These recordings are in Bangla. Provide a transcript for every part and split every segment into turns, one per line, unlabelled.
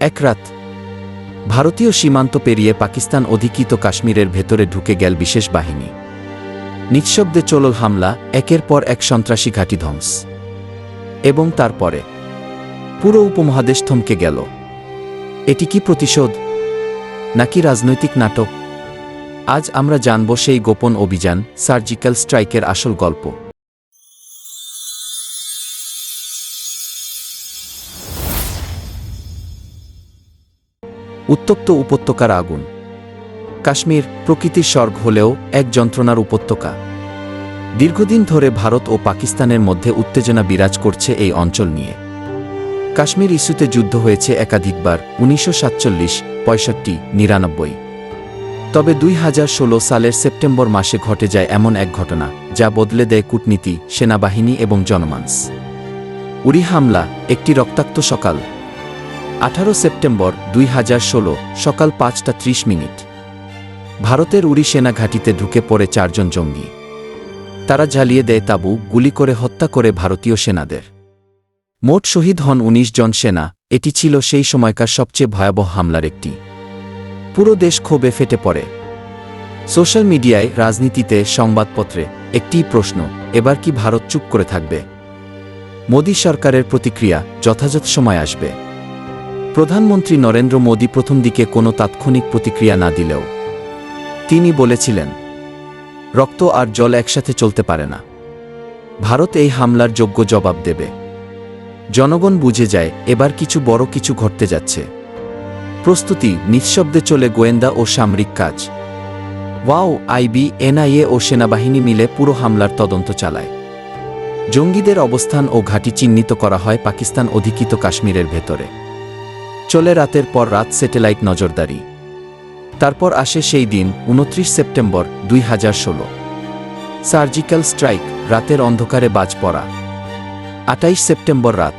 এক রাত, ভারতীয় সীমান্ত পেরিয়ে পাকিস্তান অধিকৃত কাশ্মীরের ভেতরে ঢুকে গেল বিশেষ বাহিনী। নিঃশব্দে চলল হামলা, একের পর এক সন্ত্রাসী ঘাঁটি ধ্বংস। এবং তারপরে, পুরো উপমহাদেশ থমকে গেল। এটি কি প্রতিশোধ, নাকি রাজনৈতিক নাটক? আজ আমরা জানব সেই গোপন অভিযান, সার্জিক্যাল স্ট্রাইকের আসল গল্প। উত্তপ্ত উপত্যকার আগুন। কাশ্মীর প্রকৃতির স্বর্গ হলেও এক যন্ত্রণার উপত্যকা। দীর্ঘদিন ধরে ভারত ও পাকিস্তানের মধ্যে উত্তেজনা বিরাজ করছে এই অঞ্চল নিয়ে। কাশ্মীর ইস্যুতে যুদ্ধ হয়েছে একাধিকবার, উনিশশো সাতচল্লিশ, পঁয়ষট্টি, নিরানব্বই। তবে দুই হাজার ষোলো সালের সেপ্টেম্বর মাসে ঘটে যায় এমন এক ঘটনা, যা বদলে দেয় কূটনীতি, সেনাবাহিনী এবং জনমানস। উড়ি হামলা, একটি রক্তাক্ত সকাল। আঠারো সেপ্টেম্বর দুই হাজার ষোলো, সকাল পাঁচটা ত্রিশ মিনিট। ভারতের উড়ি সেনা ঘাঁটিতে ঢুকে পড়ে চারজন জঙ্গি। তারা জ্বালিয়ে দেয় তাবু, গুলি করে হত্যা করে ভারতীয় সেনাদের। মোট শহীদ হন ১৯ জন সেনা, এটি ছিল সেই সময়কার সবচেয়ে ভয়াবহ হামলার একটি। পুরো দেশ ক্ষোভে ফেটে পড়ে। সোশ্যাল মিডিয়ায় রাজনীতিতে সংবাদপত্রে একটিই প্রশ্ন, এবার কি ভারত চুপ করে থাকবে? মোদী সরকারের প্রতিক্রিয়া যথাযথ সময় আসবে। প্রধানমন্ত্রী নরেন্দ্র মোদী প্রথম দিকে কোনো তাৎক্ষণিক প্রতিক্রিয়া না দিলেও তিনি বলেছিলেন, রক্ত আর জল একসাথে চলতে পারে না। ভারত এই হামলার যোগ্য জবাব দেবে। জনগণ বুঝে যায়, এবার কিছু বড় কিছু ঘটতে যাচ্ছে। প্রস্তুতি, নিঃশব্দে চলে গোয়েন্দা ও সামরিক কাজ। ওয়াও আইবি এনআইএ ও সেনাবাহিনী মিলে পুরো হামলার তদন্ত চালায়। জঙ্গিদের অবস্থান ও ঘাঁটি চিহ্নিত করা হয় পাকিস্তান অধিকৃত কাশ্মীরের ভেতরে। চলে রাতের পর রাত স্যাটেলাইট নজরদারি। তারপর আসে সেই দিন, উনত্রিশ সেপ্টেম্বর, দুই হাজার ষোলো। সার্জিক্যাল স্ট্রাইক, রাতের অন্ধকারে বাজ পড়া। আটাইশ সেপ্টেম্বর রাত।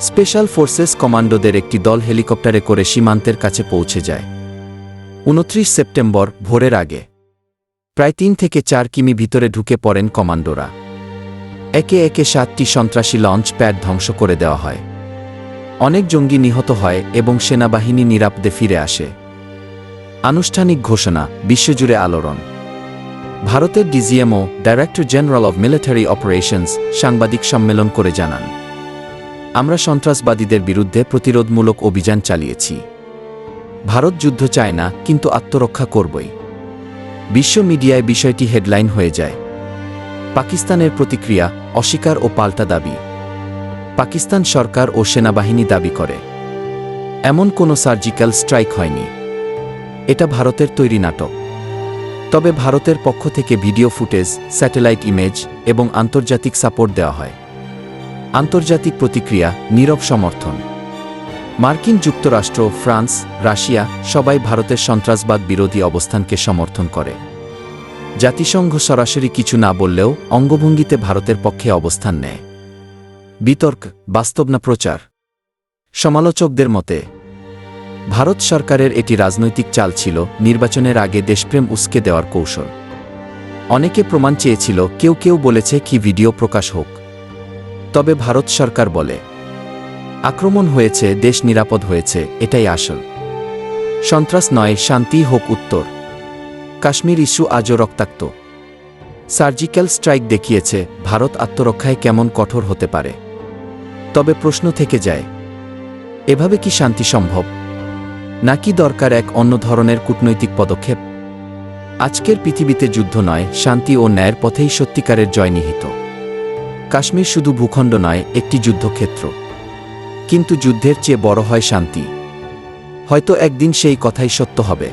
স্পেশাল ফোর্সেস কমান্ডোদের একটি দল হেলিকপ্টারে করে সীমান্তের কাছে পৌঁছে যায়। উনত্রিশ সেপ্টেম্বর, ভোরের আগে। প্রায় তিন থেকে চার কিমি ভিতরে ঢুকে পড়েন কমান্ডোরা। একে একে সাতটি সন্ত্রাসী লঞ্চ প্যাড ধ্বংস করে দেওয়া হয়। অনেক জঙ্গি নিহত হয় এবং সেনাবাহিনী নিরাপদে ফিরে আসে। আনুষ্ঠানিক ঘোষণা, বিশ্বজুড়ে আলোড়ন। ভারতের DGMO director general of military operations সাংবাদিক সম্মেলন করে জানান, আমরা সন্ত্রাসবাদীদের বিরুদ্ধে প্রতিরোধমূলক অভিযান চালিয়েছি। ভারত যুদ্ধ চায় না, কিন্তু আত্মরক্ষা করবই। বিশ্ব মিডিয়ায় বিষয়টি হেডলাইন হয়ে যায়। পাকিস্তানের প্রতিক্রিয়া অস্বীকার ও পাল্টা দাবি। পাকিস্তান সরকার ও সেনাবাহিনী দাবি করে। এমন কোনো সার্জিক্যাল স্ট্রাইক হয়নি। এটা ভারতের তৈরি নাটক। তবে ভারতের পক্ষ থেকে ভিডিও ফুটেজ, স্যাটেলাইট ইমেজ এবং আন্তর্জাতিক সাপোর্ট দেওয়া হয়। আন্তর্জাতিক প্রতিক্রিয়া, নীরব সমর্থন। মার্কিন যুক্তরাষ্ট্র, ফ্রান্স, রাশিয়া সবাই ভারতের সন্ত্রাসবাদ বিরোধী অবস্থানকে সমর্থন করে। জাতিসংঘ সরাসরি কিছু না বললেও অঙ্গভঙ্গিতে ভারতের পক্ষে অবস্থান নেয়। বিতর্ক, বাস্তব না প্রচার? সমালোচকদের মতে, ভারত সরকারের এটি রাজনৈতিক চাল ছিল নির্বাচনের আগে দেশপ্রেম উস্কে দেওয়ার কৌশল। অনেকে প্রমাণ চেয়েছিল, কেউ কেউ বলেছে কি ভিডিও প্রকাশ হোক। তবে ভারত সরকার বলে, আক্রমণ হয়েছে, দেশ নিরাপদ হয়েছে, এটাই আসল। সন্ত্রাস নয়, শান্তি হোক উত্তর। কাশ্মীর ইস্যু আজও রক্তাক্ত। সার্জিক্যাল স্ট্রাইক দেখিয়েছে, ভারত আত্মরক্ষায় কেমন কঠোর হতে পারে। তবে প্রশ্ন থেকে যায়, এভাবে কি শান্তি সম্ভব? নাকি দরকার এক অন্য ধরনের কূটনৈতিক পদক্ষেপ? আজকের পৃথিবীতে যুদ্ধ নয়, শান্তি ও ন্যায়ের পথেই সত্যিকারের জয় নিহিত। কাশ্মীর শুধু ভূখণ্ড নয়, একটি যুদ্ধক্ষেত্র। কিন্তু যুদ্ধের চেয়ে বড় হয় শান্তি। হয়তো একদিন সেই কথাই সত্য হবে।